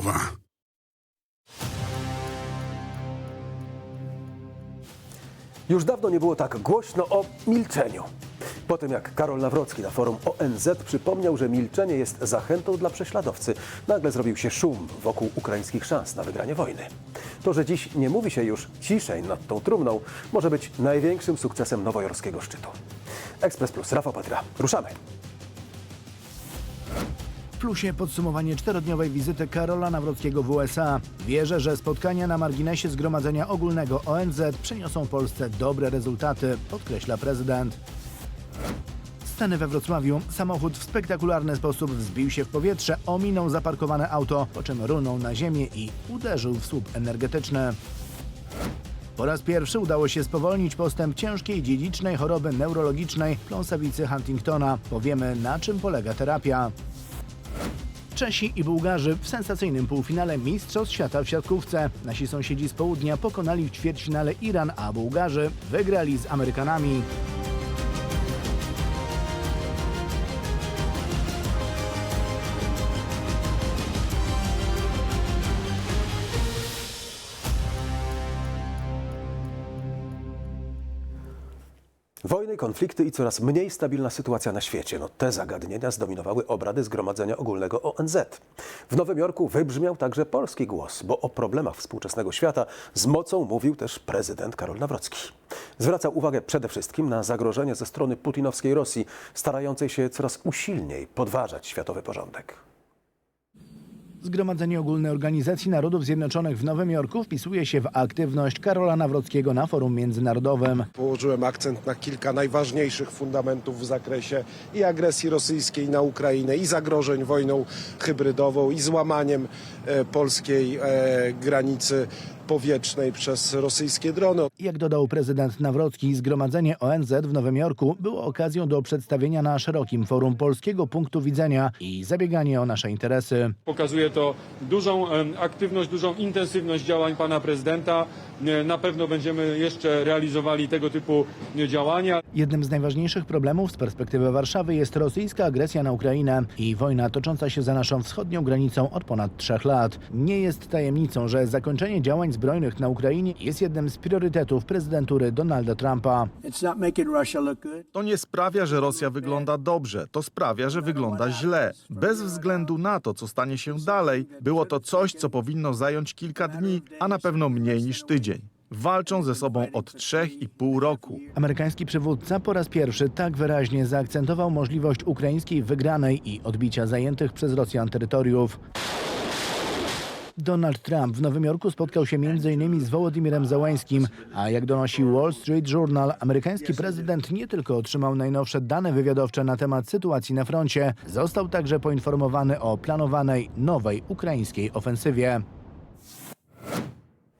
słowa. Już dawno nie było tak głośno o milczeniu. Po tym jak Karol Nawrocki na forum ONZ przypomniał, że milczenie jest zachętą dla prześladowcy, nagle zrobił się szum wokół ukraińskich szans na wygranie wojny. To, że dziś nie mówi się już ciszej nad tą trumną, może być największym sukcesem nowojorskiego szczytu. Ekspres Plus, Rafał Patria. Ruszamy. Plusie podsumowanie czterodniowej wizyty Karola Nawrockiego w USA. Wierzę, że spotkania na marginesie Zgromadzenia Ogólnego ONZ przyniosą Polsce dobre rezultaty, podkreśla prezydent. Sceny we Wrocławiu. Samochód w spektakularny sposób wzbił się w powietrze, ominął zaparkowane auto, po czym runął na ziemię i uderzył w słup energetyczny. Po raz pierwszy udało się spowolnić postęp ciężkiej dziedzicznej choroby neurologicznej pląsawicy Huntingtona. Powiemy, na czym polega terapia. Czesi i Bułgarzy w sensacyjnym półfinale Mistrzostw Świata w siatkówce. Nasi sąsiedzi z południa pokonali w ćwierćfinale Iran, a Bułgarzy wygrali z Amerykanami. Konflikty i coraz mniej stabilna sytuacja na świecie. No, te zagadnienia zdominowały obrady Zgromadzenia Ogólnego ONZ. W Nowym Jorku wybrzmiał także polski głos, bo o problemach współczesnego świata z mocą mówił też prezydent Karol Nawrocki. Zwracał uwagę przede wszystkim na zagrożenie ze strony putinowskiej Rosji, starającej się coraz usilniej podważać światowy porządek. Zgromadzenie Ogólne Organizacji Narodów Zjednoczonych w Nowym Jorku wpisuje się w aktywność Karola Nawrockiego na forum międzynarodowym. Położyłem akcent na kilka najważniejszych fundamentów w zakresie i agresji rosyjskiej na Ukrainę, i zagrożeń wojną hybrydową, i złamaniem e, polskiej e, granicy powietrznej przez rosyjskie drony. Jak dodał prezydent Nawrocki, Zgromadzenie ONZ w Nowym Jorku było okazją do przedstawienia na szerokim forum polskiego punktu widzenia i zabiegania o nasze interesy. Pokazuje to dużą aktywność, dużą intensywność działań pana prezydenta. Na pewno będziemy jeszcze realizowali tego typu działania. Jednym z najważniejszych problemów z perspektywy Warszawy jest rosyjska agresja na Ukrainę i wojna tocząca się za naszą wschodnią granicą od ponad trzech lat. Nie jest tajemnicą, że zakończenie działań zbrojnych na Ukrainie jest jednym z priorytetów prezydentury Donalda Trumpa. To nie sprawia, że Rosja wygląda dobrze, to sprawia, że wygląda źle. Bez względu na to, co stanie się dalej, było to coś, co powinno zająć kilka dni, a na pewno mniej niż tydzień. Walczą ze sobą od trzech i pół roku. Amerykański przywódca po raz pierwszy tak wyraźnie zaakcentował możliwość ukraińskiej wygranej i odbicia zajętych przez Rosjan terytoriów. Donald Trump w Nowym Jorku spotkał się m.in. z Wołodymirem Załańskim, a jak donosi Wall Street Journal, amerykański prezydent nie tylko otrzymał najnowsze dane wywiadowcze na temat sytuacji na froncie, został także poinformowany o planowanej nowej ukraińskiej ofensywie.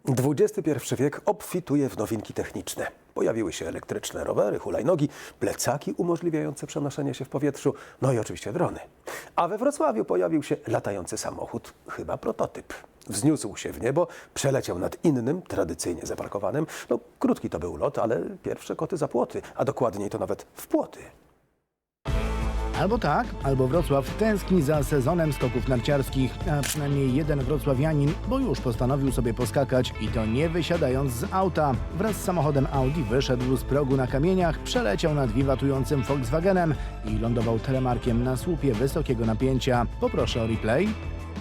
XXI wiek obfituje w nowinki techniczne. Pojawiły się elektryczne rowery, hulajnogi, plecaki umożliwiające przenoszenie się w powietrzu, no i oczywiście drony. A we Wrocławiu pojawił się latający samochód, chyba prototyp. Wzniósł się w niebo, przeleciał nad innym, tradycyjnie zaparkowanym. No, krótki to był lot, ale pierwsze koty za płoty, a dokładniej to nawet w płoty. Albo tak, albo Wrocław tęskni za sezonem skoków narciarskich, a przynajmniej jeden wrocławianin, bo już postanowił sobie poskakać i to nie wysiadając z auta. Wraz z samochodem Audi wyszedł z progu na kamieniach, przeleciał nad wiwatującym Volkswagenem i lądował telemarkiem na słupie wysokiego napięcia. Poproszę o replay.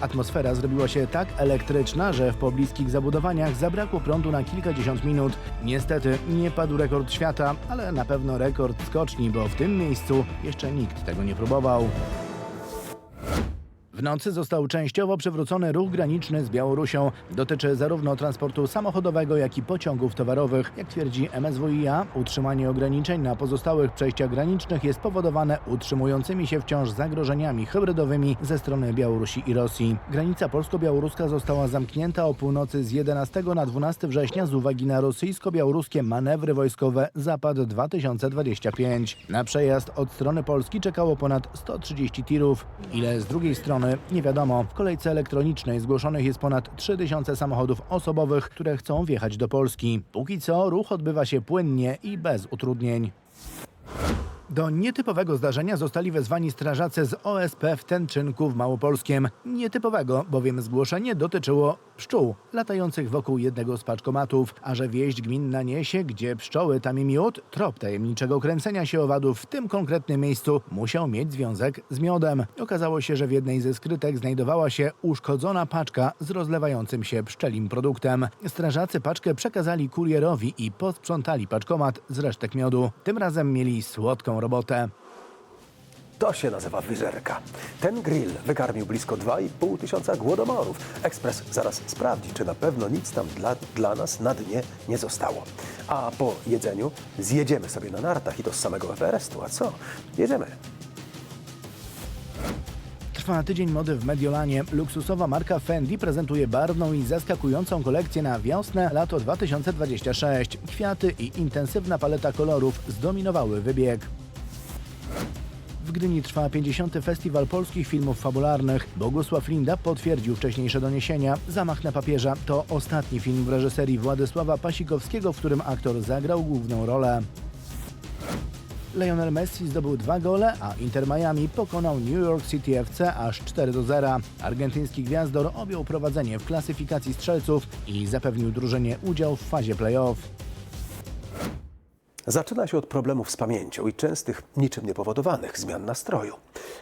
Atmosfera zrobiła się tak elektryczna, że w pobliskich zabudowaniach zabrakło prądu na kilkadziesiąt minut. Niestety nie padł rekord świata, ale na pewno rekord skoczni, bo w tym miejscu jeszcze nikt tego nie próbował. W nocy został częściowo przywrócony ruch graniczny z Białorusią. Dotyczy zarówno transportu samochodowego, jak i pociągów towarowych. Jak twierdzi MSWiA, utrzymanie ograniczeń na pozostałych przejściach granicznych jest powodowane utrzymującymi się wciąż zagrożeniami hybrydowymi ze strony Białorusi i Rosji. Granica polsko-białoruska została zamknięta o północy z 11 na 12 września z uwagi na rosyjsko-białoruskie manewry wojskowe Zapad 2025. Na przejazd od strony Polski czekało ponad 130 tirów. Ile z drugiej strony nie wiadomo. W kolejce elektronicznej zgłoszonych jest ponad 3000 samochodów osobowych, które chcą wjechać do Polski. Póki co ruch odbywa się płynnie i bez utrudnień. Do nietypowego zdarzenia zostali wezwani strażacy z OSP w Tęczynku w Małopolskiem. Nietypowego, bowiem zgłoszenie dotyczyło pszczół latających wokół jednego z paczkomatów. A że wieść gminna niesie, gdzie pszczoły, tam i miód, trop tajemniczego kręcenia się owadów w tym konkretnym miejscu musiał mieć związek z miodem. Okazało się, że w jednej ze skrytek znajdowała się uszkodzona paczka z rozlewającym się pszczelim produktem. Strażacy paczkę przekazali kurierowi i posprzątali paczkomat z resztek miodu. Tym razem mieli słodką robotę. To się nazywa wyżerka. Ten grill wykarmił blisko 2,5 tysiąca głodomorów. Ekspres zaraz sprawdzi, czy na pewno nic tam dla, dla nas na dnie nie zostało. A po jedzeniu zjedziemy sobie na nartach i to z samego Everestu. A co? Jedziemy. Trwa tydzień mody w Mediolanie. Luksusowa marka Fendi prezentuje barwną i zaskakującą kolekcję na wiosnę-lato 2026. Kwiaty i intensywna paleta kolorów zdominowały wybieg. W Gdyni trwa 50. Festiwal Polskich Filmów Fabularnych. Bogusław Linda potwierdził wcześniejsze doniesienia. Zamach na papieża to ostatni film w reżyserii Władysława Pasikowskiego, w którym aktor zagrał główną rolę. Lionel Messi zdobył dwa gole, a Inter Miami pokonał New York City FC aż 4 do 0. Argentyński gwiazdor objął prowadzenie w klasyfikacji strzelców i zapewnił drużynie udział w fazie playoff. Zaczyna się od problemów z pamięcią i częstych, niczym niepowodowanych zmian nastroju.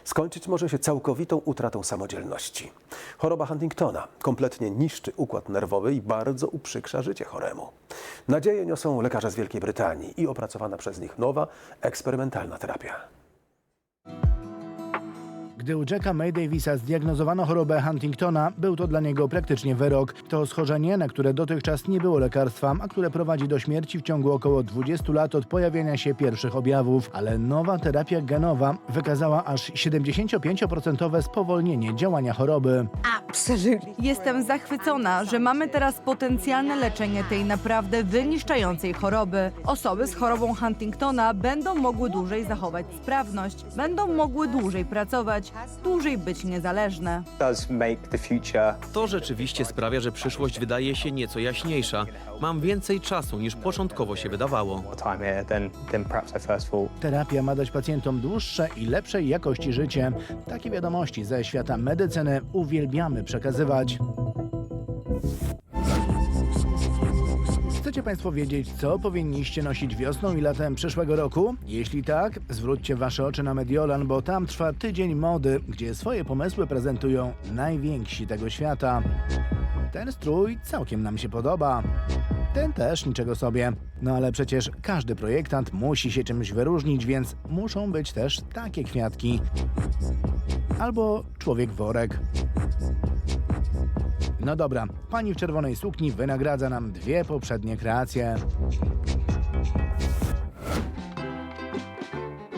Skończyć może się całkowitą utratą samodzielności. Choroba Huntingtona kompletnie niszczy układ nerwowy i bardzo uprzykrza życie choremu. Nadzieję niosą lekarze z Wielkiej Brytanii i opracowana przez nich nowa, eksperymentalna terapia. Gdy u Jacka May Davisa zdiagnozowano chorobę Huntingtona, był to dla niego praktycznie wyrok. To schorzenie, na które dotychczas nie było lekarstwa, a które prowadzi do śmierci w ciągu około 20 lat od pojawienia się pierwszych objawów. Ale nowa terapia genowa wykazała aż 75% spowolnienie działania choroby. Absolutely. Jestem zachwycona, że mamy teraz potencjalne leczenie tej naprawdę wyniszczającej choroby. Osoby z chorobą Huntingtona będą mogły dłużej zachować sprawność, będą mogły dłużej pracować, dłużej być niezależne. To rzeczywiście sprawia, że przyszłość wydaje się nieco jaśniejsza. Mam więcej czasu niż początkowo się wydawało. Terapia ma dać pacjentom dłuższe i lepszej jakości życie. Takie wiadomości ze świata medycyny uwielbiamy przekazywać. Chcecie Państwo wiedzieć, co powinniście nosić wiosną i latem przyszłego roku? Jeśli tak, zwróćcie Wasze oczy na Mediolan, bo tam trwa tydzień mody, gdzie swoje pomysły prezentują najwięksi tego świata. Ten strój całkiem nam się podoba. Ten też niczego sobie. No ale przecież każdy projektant musi się czymś wyróżnić, więc muszą być też takie kwiatki. Albo człowiek worek. No dobra, pani w czerwonej sukni wynagradza nam dwie poprzednie kreacje.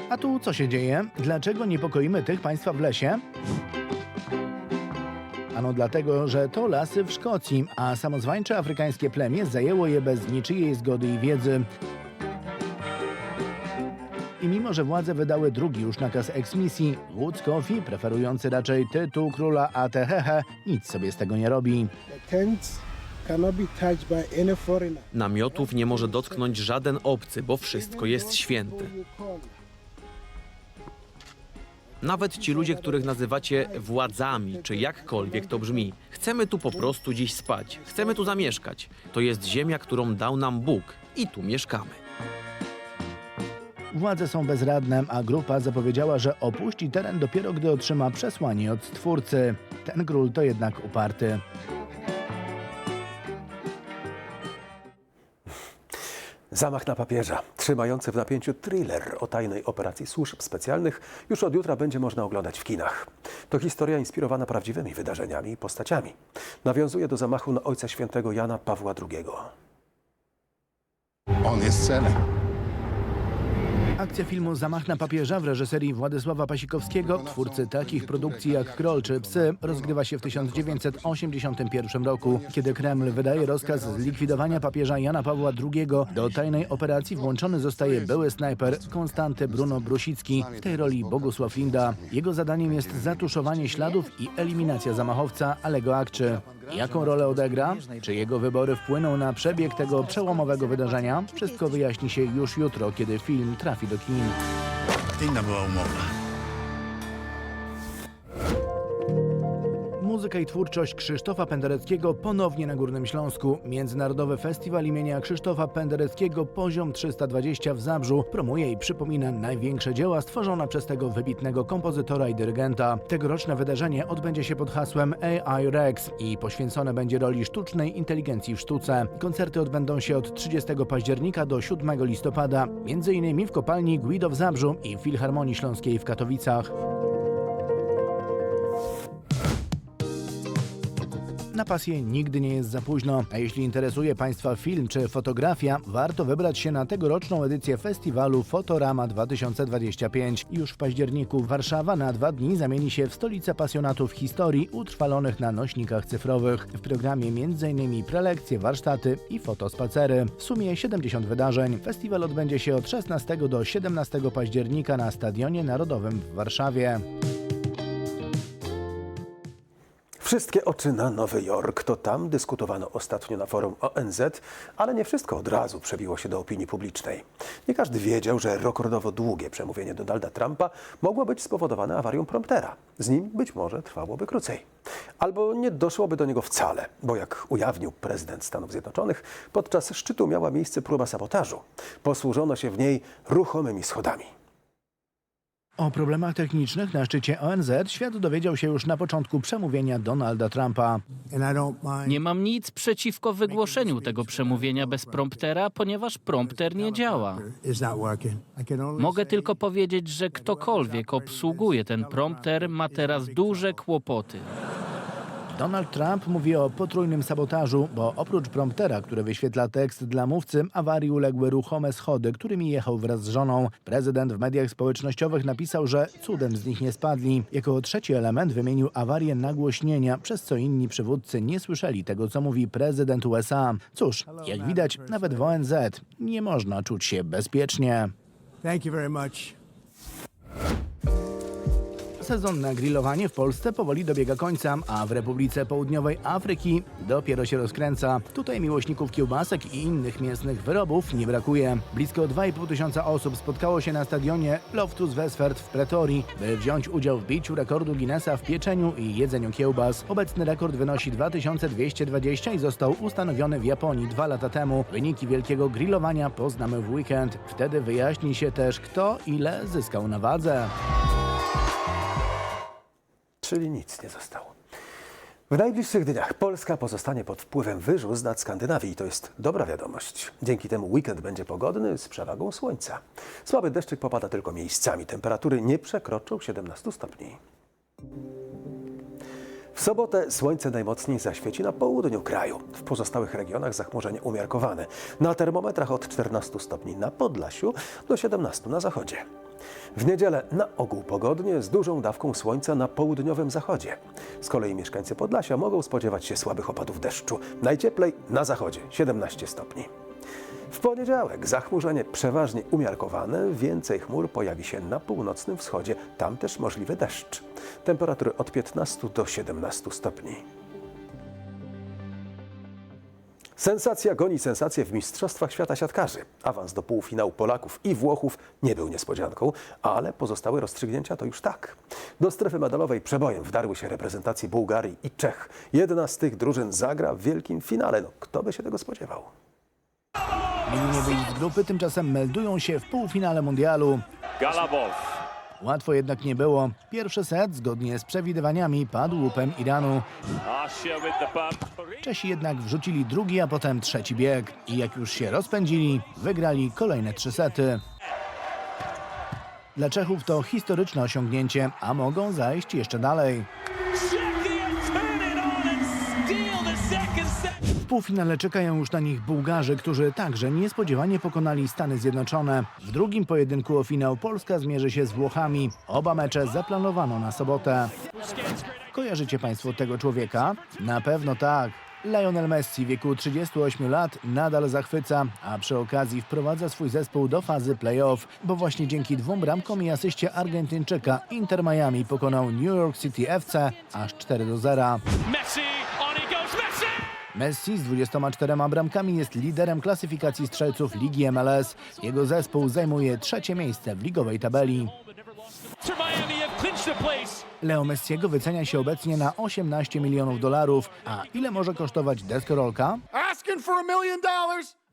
A tu co się dzieje? Dlaczego niepokoimy tych państwa w lesie? Ano dlatego, że to lasy w Szkocji, a samozwańcze afrykańskie plemię zajęło je bez niczyjej zgody i wiedzy. I mimo, że władze wydały drugi już nakaz eksmisji, wódz Kofi, preferujący raczej tytuł króla Atehehe, nic sobie z tego nie robi. Namiotów nie może dotknąć żaden obcy, bo wszystko jest święte. Nawet ci ludzie, których nazywacie władzami, czy jakkolwiek to brzmi. Chcemy tu po prostu dziś spać. Chcemy tu zamieszkać. To jest ziemia, którą dał nam Bóg. I tu mieszkamy. Władze są bezradne, a grupa zapowiedziała, że opuści teren dopiero gdy otrzyma przesłanie od stwórcy. Ten król to jednak uparty. Zamach na papieża, trzymający w napięciu thriller o tajnej operacji służb specjalnych, już od jutra będzie można oglądać w kinach. To historia inspirowana prawdziwymi wydarzeniami i postaciami. Nawiązuje do zamachu na Ojca Świętego Jana Pawła II. On jest celem. Akcja filmu Zamach na papieża w reżyserii Władysława Pasikowskiego, twórcy takich produkcji jak Król czy Psy, rozgrywa się w 1981 roku, kiedy Kreml wydaje rozkaz zlikwidowania papieża Jana Pawła II. Do tajnej operacji włączony zostaje były snajper Konstanty Bruno Brusicki, w tej roli Bogusław Linda. Jego zadaniem jest zatuszowanie śladów i eliminacja zamachowca Alego Akczy. Jaką rolę odegra? Czy jego wybory wpłyną na przebieg tego przełomowego wydarzenia? Wszystko wyjaśni się już jutro, kiedy film trafi do kin. Inna była umowa. Muzyka i twórczość Krzysztofa Pendereckiego ponownie na Górnym Śląsku. Międzynarodowy Festiwal imienia Krzysztofa Pendereckiego Poziom 320 w Zabrzu promuje i przypomina największe dzieła stworzone przez tego wybitnego kompozytora i dyrygenta. Tegoroczne wydarzenie odbędzie się pod hasłem AI Rex i poświęcone będzie roli sztucznej inteligencji w sztuce. Koncerty odbędą się od 30 października do 7 listopada, m.in. w kopalni Guido w Zabrzu i Filharmonii Śląskiej w Katowicach. Na pasję nigdy nie jest za późno, a jeśli interesuje Państwa film czy fotografia, warto wybrać się na tegoroczną edycję festiwalu Fotorama 2025. Już w październiku Warszawa na dwa dni zamieni się w stolicę pasjonatów historii utrwalonych na nośnikach cyfrowych. W programie m.in. prelekcje, warsztaty i fotospacery. W sumie 70 wydarzeń. Festiwal odbędzie się od 16 do 17 października na Stadionie Narodowym w Warszawie. Wszystkie oczy na Nowy Jork. To tam dyskutowano ostatnio na forum ONZ, ale nie wszystko od razu przebiło się do opinii publicznej. Nie każdy wiedział, że rekordowo długie przemówienie Donalda Trumpa mogło być spowodowane awarią promptera. Z nim być może trwałoby krócej. Albo nie doszłoby do niego wcale, bo jak ujawnił prezydent Stanów Zjednoczonych, podczas szczytu miała miejsce próba sabotażu. Posłużono się w niej ruchomymi schodami. O problemach technicznych na szczycie ONZ świat dowiedział się już na początku przemówienia Donalda Trumpa. Nie mam nic przeciwko wygłoszeniu tego przemówienia bez promptera, ponieważ prompter nie działa. Mogę tylko powiedzieć, że ktokolwiek obsługuje ten prompter ma teraz duże kłopoty. Donald Trump mówi o potrójnym sabotażu, bo oprócz promptera, który wyświetla tekst dla mówcy, awarii uległy ruchome schody, którymi jechał wraz z żoną. Prezydent w mediach społecznościowych napisał, że cudem z nich nie spadli. Jako trzeci element wymienił awarię nagłośnienia, przez co inni przywódcy nie słyszeli tego, co mówi prezydent USA. Cóż, jak widać, nawet w ONZ nie można czuć się bezpiecznie. Thank you very much. Sezon na grillowanie w Polsce powoli dobiega końca, a w Republice Południowej Afryki dopiero się rozkręca. Tutaj miłośników kiełbasek i innych mięsnych wyrobów nie brakuje. Blisko 2,5 tysiąca osób spotkało się na stadionie Loftus Wesford w Pretorii, by wziąć udział w biciu rekordu Guinnessa w pieczeniu i jedzeniu kiełbas. Obecny rekord wynosi 2220 i został ustanowiony w Japonii dwa lata temu. Wyniki wielkiego grillowania poznamy w weekend. Wtedy wyjaśni się też, kto ile zyskał na wadze. Czyli nic nie zostało. W najbliższych dniach Polska pozostanie pod wpływem wyżu z nad Skandynawii i to jest dobra wiadomość. Dzięki temu weekend będzie pogodny z przewagą słońca. Słaby deszczyk popada tylko miejscami. Temperatury nie przekroczą 17 stopni. W sobotę słońce najmocniej zaświeci na południu kraju. W pozostałych regionach zachmurzenie umiarkowane. Na termometrach od 14 stopni na Podlasiu do 17 na zachodzie. W niedzielę na ogół pogodnie z dużą dawką słońca na południowym zachodzie. Z kolei mieszkańcy Podlasia mogą spodziewać się słabych opadów deszczu. Najcieplej na zachodzie 17 stopni. W poniedziałek zachmurzenie przeważnie umiarkowane, więcej chmur pojawi się na północnym wschodzie, tam też możliwy deszcz. Temperatury od 15 do 17 stopni. Sensacja goni sensację w Mistrzostwach Świata Siatkarzy. Awans do półfinału Polaków i Włochów nie był niespodzianką, ale pozostałe rozstrzygnięcia to już tak. Do strefy medalowej przebojem wdarły się reprezentacje Bułgarii i Czech. Jedna z tych drużyn zagra w wielkim finale. No, kto by się tego spodziewał? Mini byli z grupy tymczasem meldują się w półfinale mundialu. Galabow. Łatwo jednak nie było. Pierwszy set, zgodnie z przewidywaniami, padł łupem Iranu. Czesi jednak wrzucili drugi, a potem trzeci bieg. I jak już się rozpędzili, wygrali kolejne trzy sety. Dla Czechów to historyczne osiągnięcie, a mogą zajść jeszcze dalej. Półfinale czekają już na nich Bułgarzy, którzy także niespodziewanie pokonali Stany Zjednoczone. W drugim pojedynku o finał Polska zmierzy się z Włochami. Oba mecze zaplanowano na sobotę. Kojarzycie Państwo tego człowieka? Na pewno tak. Lionel Messi w wieku 38 lat nadal zachwyca, a przy okazji wprowadza swój zespół do fazy playoff, bo właśnie dzięki dwóm bramkom i asyście Argentyńczyka Inter Miami pokonał New York City FC aż 4 do 0. Messi, Messi z 24 bramkami jest liderem klasyfikacji strzelców Ligi MLS. Jego zespół zajmuje trzecie miejsce w ligowej tabeli. Leo Messiego wycenia się obecnie na 18 milionów dolarów. A ile może kosztować deskorolka?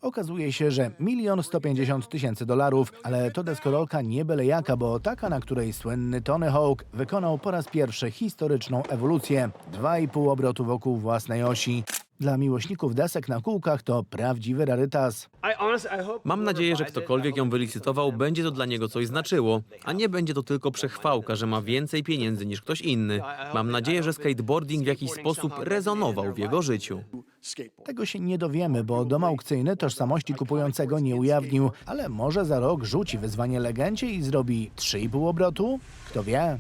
Okazuje się, że milion 150 tysięcy dolarów, ale to deskorolka nie byle jaka, bo taka, na której słynny Tony Hawk wykonał po raz pierwszy historyczną ewolucję. 2,5 obrotu wokół własnej osi. Dla miłośników desek na kółkach to prawdziwy rarytas. Mam nadzieję, że ktokolwiek ją wylicytował, będzie to dla niego coś znaczyło, a nie będzie to tylko przechwałka, że ma więcej pieniędzy niż ktoś inny. Mam nadzieję, że skateboarding w jakiś sposób rezonował w jego życiu. Tego się nie dowiemy, bo dom aukcyjny tożsamości kupującego nie ujawnił, ale może za rok rzuci wyzwanie legendzie i zrobi 3,5 obrotu? Kto wie?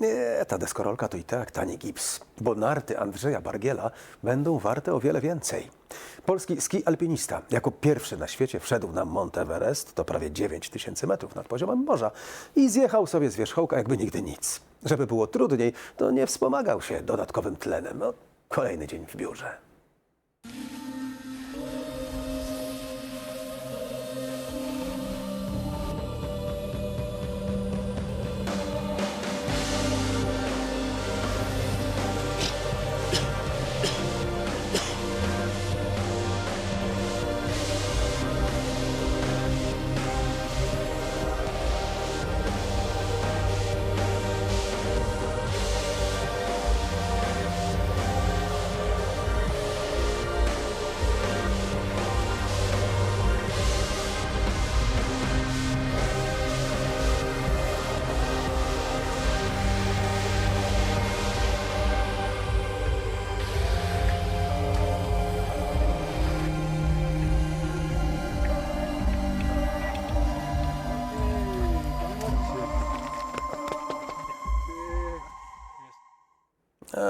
Nie, ta deskorolka to i tak tani gips, bo narty Andrzeja Bargiela będą warte o wiele więcej. Polski ski alpinista jako pierwszy na świecie wszedł na Mont Everest, to prawie 9 tysięcy metrów nad poziomem morza i zjechał sobie z wierzchołka jakby nigdy nic. Żeby było trudniej, to nie wspomagał się dodatkowym tlenem. No, kolejny dzień w biurze.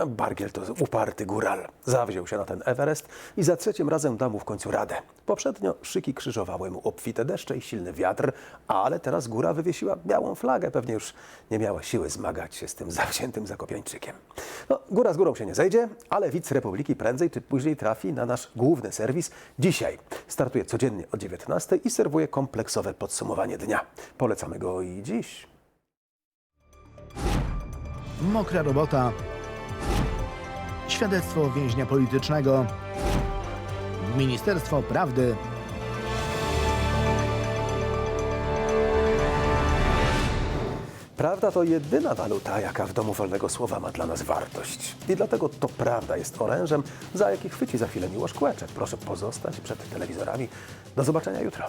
Bargiel to uparty góral. Zawziął się na ten Everest i za trzecim razem dał mu w końcu radę. Poprzednio szyki krzyżowały mu obfite deszcze i silny wiatr, ale teraz góra wywiesiła białą flagę. Pewnie już nie miała siły zmagać się z tym zawziętym zakopiańczykiem. No, góra z górą się nie zejdzie, ale widz Republiki prędzej czy później trafi na nasz główny serwis. Dzisiaj startuje codziennie o 19 i serwuje kompleksowe podsumowanie dnia. Polecamy go i dziś. Mokra robota. Świadectwo więźnia politycznego. Ministerstwo Prawdy. Prawda to jedyna waluta, jaka w domu wolnego słowa ma dla nas wartość. I dlatego to prawda jest orężem, za jaki chwyci za chwilę Miłosz Kłeczek. Proszę pozostać przed telewizorami. Do zobaczenia jutro.